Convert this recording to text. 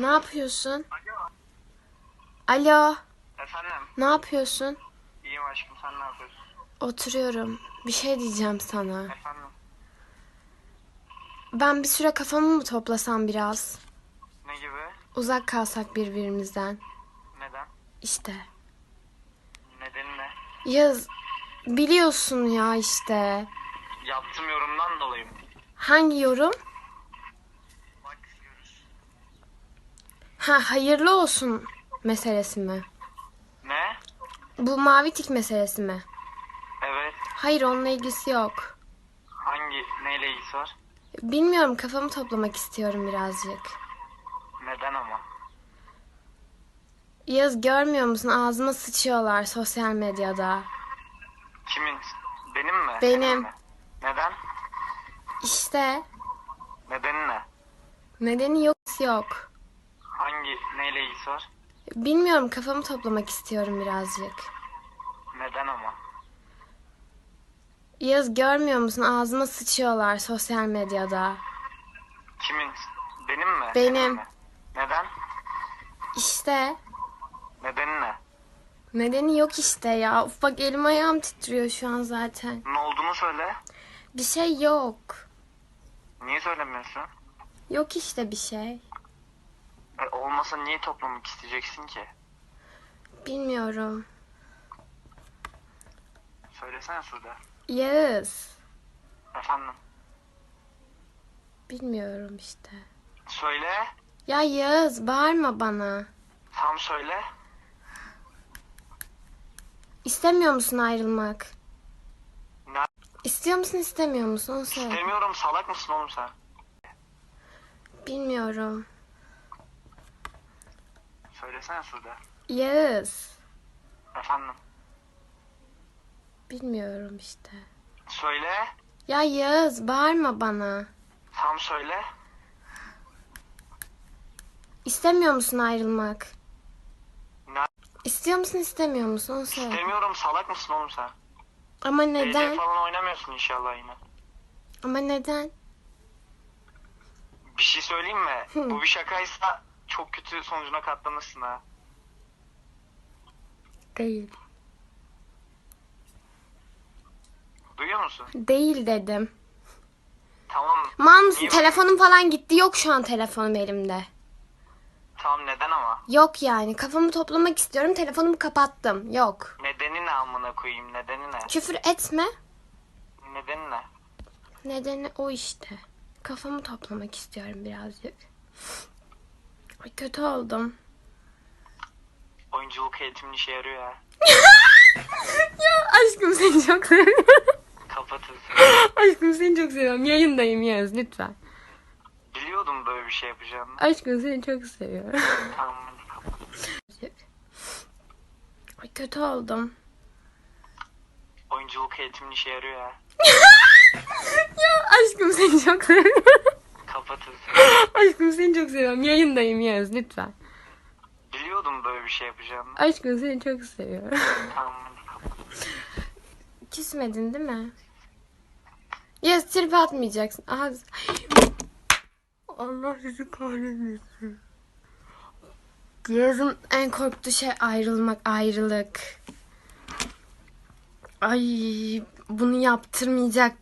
Ne yapıyorsun? Alo. Efendim, Ne yapıyorsun? iyiyim aşkım sen ne yapıyorsun? Oturuyorum. Bir şey diyeceğim sana. Efendim, Ben bir süre kafamı mı toplasam biraz? ne gibi? Uzak kalsak birbirimizden. Neden? İşte. Nedeni ne? Yaz. Biliyorsun ya işte. Yaptığım yorumdan dolayı mı? Hangi yorum? Bak görüş. Ha hayırlı olsun meselesi mi? Ne? Bu mavi tik meselesi mi? Evet, Hayır onunla ilgisi yok. hangi, neyle ilgisi var? Bilmiyorum kafamı toplamak istiyorum birazcık. Neden ama? Yaz görmüyor musun ağzıma sıçıyorlar sosyal medyada. Kimin? Benim mi? Benim. Senin mi? Neden? İşte Nedeni ne? nedeni yok yok. Hangi, neyle ilgisi var? Bilmiyorum kafamı toplamak istiyorum birazcık. Neden ama? Yaz görmüyor musun ağzıma sıçıyorlar sosyal medyada. Kimin? Benim mi? Benim. Senin mi? Neden? İşte Nedeni ne? nedeni yok işte ya. Uf bak elim ayağım titriyor şu an zaten. Ne olduğunu söyle. Bir şey yok. Niye söylemiyorsun? Yok işte bir şey. Olmasa niye toplamak isteyeceksin ki? Bilmiyorum. Söylesene Sude. Yağız. Efendim? Bilmiyorum işte. Söyle. Ya Yağız bağırma bana. Tam söyle. İstemiyor musun ayrılmak? Ne? İstiyor musun istemiyor musun? Onu söyle. İstemiyorum salak mısın oğlum sen? Bilmiyorum. Söylesene Sude. Yağız. Efendim? Bilmiyorum işte. Söyle. Ya Yağız bağırma bana. Tam söyle. İstemiyor musun ayrılmak? Ne? İstiyor musun istemiyor musun? Onu söyle. İstemiyorum salak mısın oğlum sen? Ama Neden? neden? falan oynamıyorsun inşallah yine. Ama neden? Bir şey söyleyeyim mi? Hı. Bu bir şakaysa çok kötü sonucuna katlanırsın ha. Değil. Duyuyor musun? Değil dedim. Tamam. Mal mısın? Niye- Telefonum falan gitti. Yok şu an telefonum elimde. Tamam neden ama? Yok yani. Kafamı toplamak istiyorum. Telefonumu kapattım. Yok. Nedeni ne amına koyayım? Nedeni ne? Küfür etme. Nedeni ne? Nedeni o işte. Kafamı toplamak istiyorum birazcık. Ay kötü oldum. Oyunculuk eğitimin işe yarıyor ha. Ya aşkım seni çok seviyorum. Kapatın. aşkım seni çok seviyorum. Yayındayım Yağız lütfen. Biliyordum böyle bir şey yapacağını. Aşkım seni çok seviyorum. Tamam kapat. Ay kötü oldum. Oyunculuk eğitimin işe yarıyor ha. Ya aşkım seni çok seviyorum. Aşkım seni çok seviyorum. Yayındayım Yağız lütfen. Biliyordum böyle bir şey yapacağını. Aşkım seni çok seviyorum. Tamam. Küsmedin değil mi? Yağız trip atmayacaksın. Aha. Allah sizi kahretmesin. Yağız'ın en korktuğu şey ayrılmak, ayrılık. Ay bunu yaptırmayacak